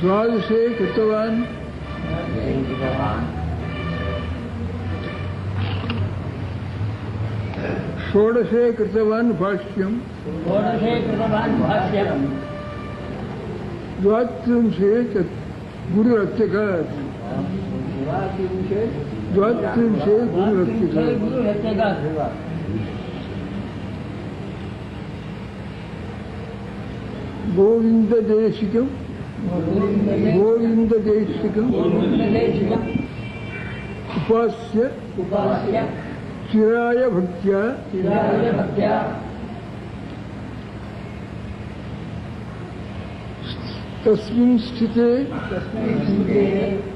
द्वादशे कृतवान्। षोडशे कृतवान् भाष्यम्। षोडशे कृतवान् भाष्यम्। द्वात्रिंशे गुरुरत्यकात् द्वात्रिंशे गुरुरत्यकात् गोविन्ददेशिकम्। गोविन्ददेशिकम् गोविन्ददेशिकम् उपास्य उपास्य चिराय भक्त्या चिराय भक्त्या तस्मिन् स्थिते तस्मिन्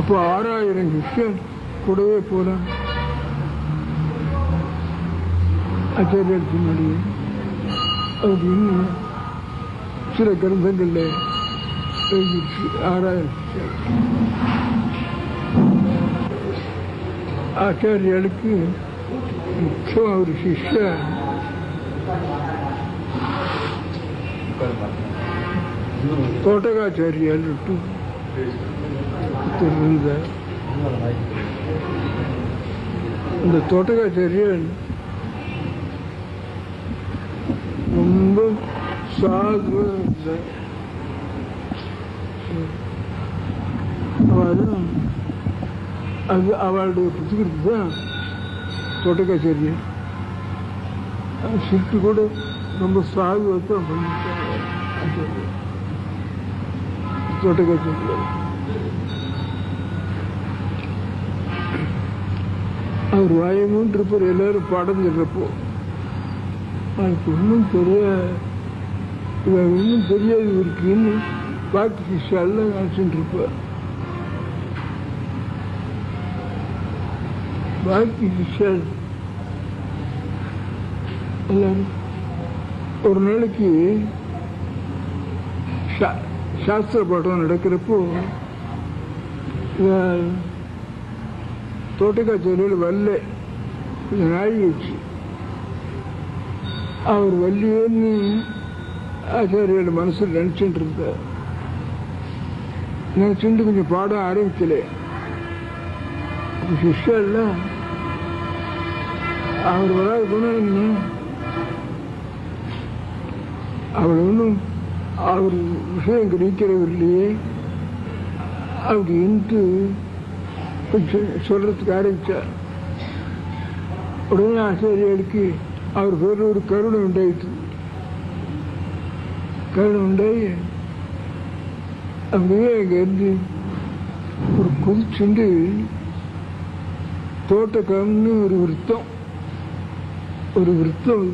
அப்போ ஆறாயிரம் சிஷ்யன் கூடவே போலாம் ஆச்சாரியர் பின்னாடி அப்படின்னு சில கிரந்தங்கள்ல எழுதிச்சு ஆறாயிரம் ஆச்சாரியர்களுக்கு முக்கியம் ஒரு சிஷ்யன் தோட்டகாச்சாரியால் இருக்கும் இருந்த இந்த தோட்டகாச்சாரியன் ரொம்ப சாதுவா இருந்தார் அவரும் அது அவளுடைய புத்தகத்து தான் தோட்டக்காச்சேரியன் சிட்டு கூட ரொம்ப சாகுவாக தான் பண்ணிட்டாங்க தோட்டக்காச்சேரியில் அவர் வாயமும் இருப்பார் எல்லாரும் பாடம் சொல்றப்போ. அவருக்கு ஒன்றும் தெரிய இவன் ஒன்றும் தெரியாது இருக்குன்னு பாக்கி ஃபிஷ்ஷெல்லாம் நினச்சிட்டு இருப்பார் பாக்கி விஷயம் எல்லாரும் ஒரு நாளைக்கு சா- சாஸ்திர பாடம் நடக்கிறப்போ இவன் தொழில் வரல கொஞ்சம் அவர் வரலையேன்னு ஆச்சாரியோட மனசில் நினச்சிட்டு இருந்தார் நினச்சிட்டு கொஞ்சம் பாடம் ஆரம்பிக்கலை சிஷ்யெல்லாம் அவர் வராது என்ன அவர் ஒன்றும் அவர் விஷயம் கிடைக்கிறவர் இல்லையே அப்படின்ட்டு கொஞ்சம் சொல்றதுக்கு ஆரம்பிச்சார் உடனே ஆசிரியர்களுக்கு அவர் பேர் ஒரு கருணை உண்டாயிற்று. கருணை உண்டாயி அப்படியே அங்கேருந்து ஒரு குதிச்சுண்டு தோட்டக்கம்னு ஒரு விருத்தம் ஒரு விருத்தம்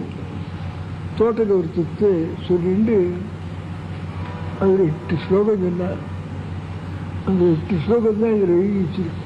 தோட்டக்க விருத்தத்தை சொல்லிட்டு அதில் எட்டு ஸ்லோகம் சொன்னார். அந்த எட்டு ஸ்லோகம் தான் இதில் எழுதி வச்சிருக்கு.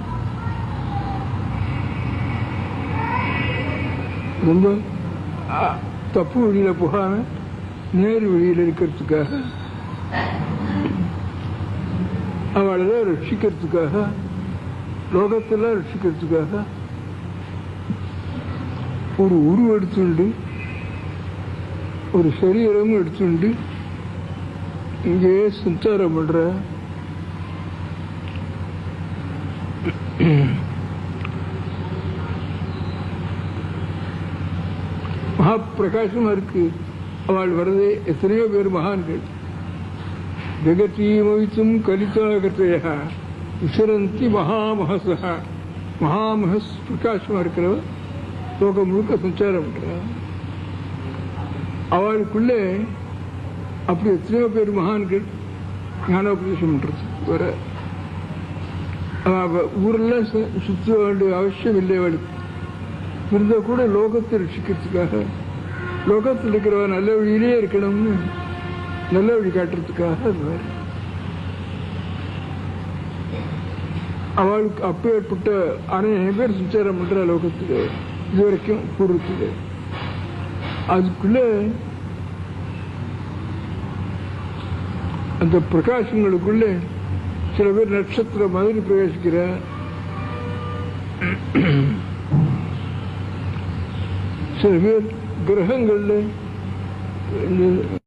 ரொம்ப தப்பு வழியில போகாம நேர் வழியில் இருக்கிறதுக்காக அவளை ரட்சிக்கிறதுக்காக லோகத்தெல்லாம் ரட்சிக்கிறதுக்காக ஒரு உருவம் எடுத்துண்டு ஒரு சரீரமும் எடுத்துண்டு இங்கே சஞ்சாரம் பண்ற. மகா பிரகாசமா இருக்கு அவள் வரதே எத்தனையோ பேர் மகான்கள் ஜெகத்தீமவித்தும் கலிதாகத்தையா விசரந்தி மகாமகசா மகாமகஸ் பிரகாசமா இருக்கிறவ லோகம் முழுக்க சஞ்சாரம் பண்றா அவளுக்குள்ளே அப்படி எத்தனையோ பேர் மகான்கள் ஞானோபதேசம் பண்றது வர அவ ஊரெல்லாம் சு- சுத்த வேண்டிய அவசியம் இல்லை அவளுக்கு இருந்தால் கூட லோகத்தை ரசிக்கிறதுக்காக லோகத்தில் இருக்கிறவ நல்ல வழியிலே இருக்கணும்னு நல்ல வழி காட்டுறதுக்காக இருந்தார் வேற. அவளுக்கு அப்பேற்பட்ட அநேக பேர் சஞ்சாரம் பண்ணுற லோகத்தில் இது வரைக்கும் பூர்வத்தில் அதுக்குள்ள அந்த பிரகாசங்களுக்குள்ள சில பேர் நட்சத்திரம் மாதிரி பிரகாசிக்கிற سيفير قرهنقل لي